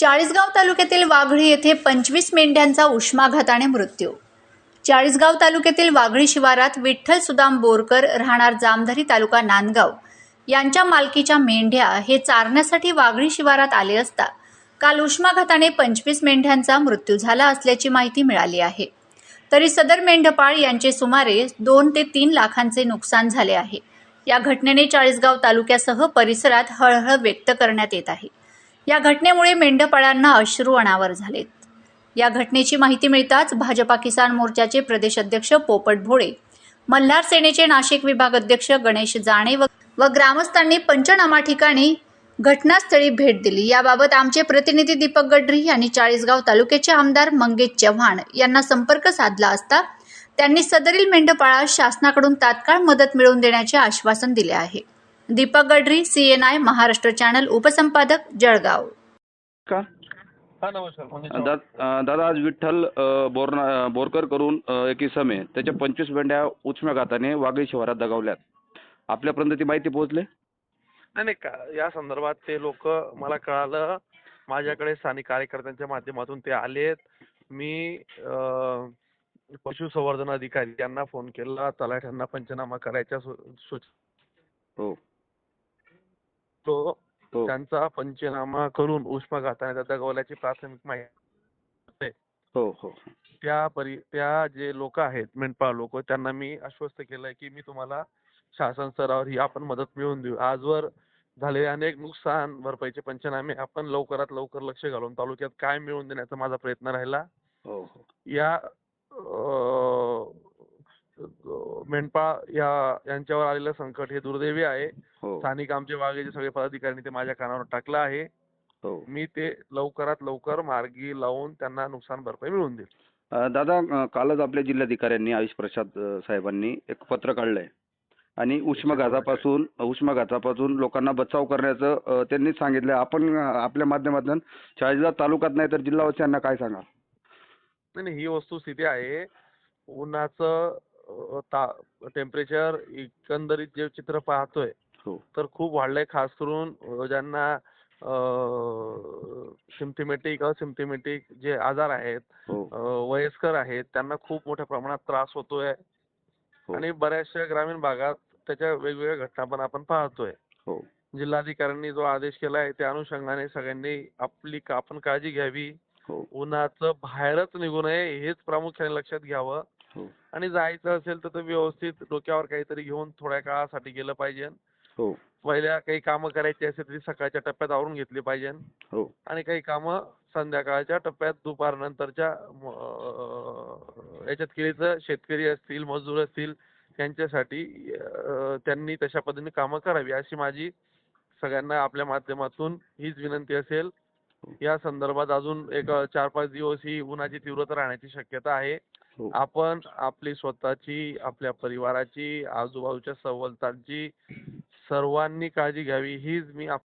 चाळीसगाव तालुक्यातील वाघळी येथे पंचवीस मेंढ्यांचा उष्माघाताने मृत्यू. चाळीसगाव तालुक्यातील वाघळी शिवारात विठ्ठल सुदाम बोरकर राहणार जामधरी तालुका नांदगाव. यांच्या मालकीच्या मेंढ्या हे चारण्यासाठी वाघळी शिवारात आले असता काल उष्माघाताने पंचवीस मेंढ्यांचा मृत्यू झाला असल्याची माहिती मिळाली आहे. तरी सदर मेंढपाळ यांचे सुमारे दोन ते तीन लाखांचे नुकसान झाले आहे. या घटनेने चाळीसगाव तालुक्यासह परिसरात हळहळ व्यक्त करण्यात येत आहे. या घटनेमुळे मेंढपाळांना अश्रू अनावर झालेत. या घटनेची माहिती मिळताच भाजपा किसान मोर्चाचे प्रदेश अध्यक्ष पोपट भोळे मल्हार सेनेचे नाशिक विभाग अध्यक्ष गणेश जाणे व व ग्रामस्थांनी पंचनामा ठिकाणी घटनास्थळी भेट दिली. याबाबत आमचे प्रतिनिधी दीपक गडरी यांनी चाळीसगाव तालुक्याचे आमदार मंगेश चव्हाण यांना संपर्क साधला असता त्यांनी सदरील मेंढपाळास शासनाकडून तात्काळ मदत मिळवून देण्याचे आश्वासन दिले आहे. दीपक गडरी सीएनआय महाराष्ट्र चॅनल उपसंपादक जळगाव. का? हा नमस्कार. दा- दादा आज विठ्ठल बोरना बोरकर करून एक इसम आहे त्याच्या पंचवीस मेंढ्या उष्म्याघाताने वाघळी शिवारात दगावल्यात. आपल्यापर्यंत ती माहिती पोहोचली? नाही नाही का- या संदर्भात ते लोक मला कळालं माझ्याकडे स्थानिक कार्यकर्त्यांच्या माध्यमातून ते आलेत. मी अं, पशुसंवर्धन अधिकारी यांना फोन केला तलाठ्यांना पंचनामा करायच्या सूचना हो. त्यांचा पंचनामा करून उष्माघाताने त्या दगावल्याची प्राथमिक माहिती हो हो. त्या परी त्या जे लोक आहेत मेंढपाळ लोक त्यांना मी आश्वस्त केलंय की मी तुम्हाला शासन स्तरावर ही आपण मदत मिळवून देऊ. आजवर झालेले अनेक नुकसान भरपाईचे पंचनामे आपण लवकरात लवकर लक्ष घालून तालुक्यात काय मिळवून देण्याचा माझा प्रयत्न राहिला. हो हो. या अं, मेंढपाळ या यांच्यावर आलेलं संकट हे दुर्दैवी आहे. हो. स्थानिक आमचे वाघेचे सगळे पदाधिकारी ते माझ्या कानावर टाकलं आहे. हो. मी ते लवकरात लवकर मार्गी लावून त्यांना नुकसान भरपाई मिळवून देईल अं, दादा अं, कालच आपल्या जिल्हाधिकाऱ्यांनी आयुष प्रसाद अं, साहेबांनी एक पत्र काढलंय. आणि उष्माघातापासून उष्माघातापासून लोकांना बचाव करण्याचं अं, त्यांनी सांगितलं आपण अं, आपल्या माध्यमातून चाळीसगाव तालुक्यात नाही तर जिल्हावासियांना काय सांगा नाही नाही ही वस्तुस्थिती आहे. उन्हाचं टेम्परेचर एकंदरीत जे चित्र पाहतोय हो. तर खूप वाढलंय. खास करून ज्यांना सिम्पथेमॅटिक असिम्पथेमॅटिक जे आजार आहेत हो. वयस्कर आहेत त्यांना खूप मोठ्या प्रमाणात त्रास होतोय. हो. आणि बऱ्याचशा ग्रामीण भागात त्याच्या वेगवेगळ्या घटना पण आपण पाहतोय. जिल्हाधिकाऱ्यांनी जो आदेश केलाय त्या अनुषंगाने सगळ्यांनी आपली आपण काळजी घ्यावी. उन्हाचं बाहेरच निघू नये हेच प्रामुख्याने लक्षात घ्यावं. आणि जायचं असेल तर ते व्यवस्थित डोक्यावर काहीतरी घेऊन थोड्या काळासाठी गेलं पाहिजे. हो. पहिल्या काही कामं करायची असेल तरी सकाळच्या टप्प्यात आवरून घेतली पाहिजे. हो. आणि काही कामं संध्याकाळच्या टप्प्यात दुपार नंतरच्या याच्यात केली तर शेतकरी असतील मजूर असतील त्यांच्यासाठी त्यांनी तशा पद्धतीने कामं करावी अशी माझी सगळ्यांना आपल्या माध्यमातून हीच विनंती असेल. या संदर्भात अजून एक चार पाच दिवस ही उन्हाची तीव्रता राहण्याची शक्यता आहे. हो हो. आपण आपली स्वतःची आपल्या परिवाराची आजूबाजूच्या सवलतांची सर्वांनी काळजी घ्यावी हीच मी आप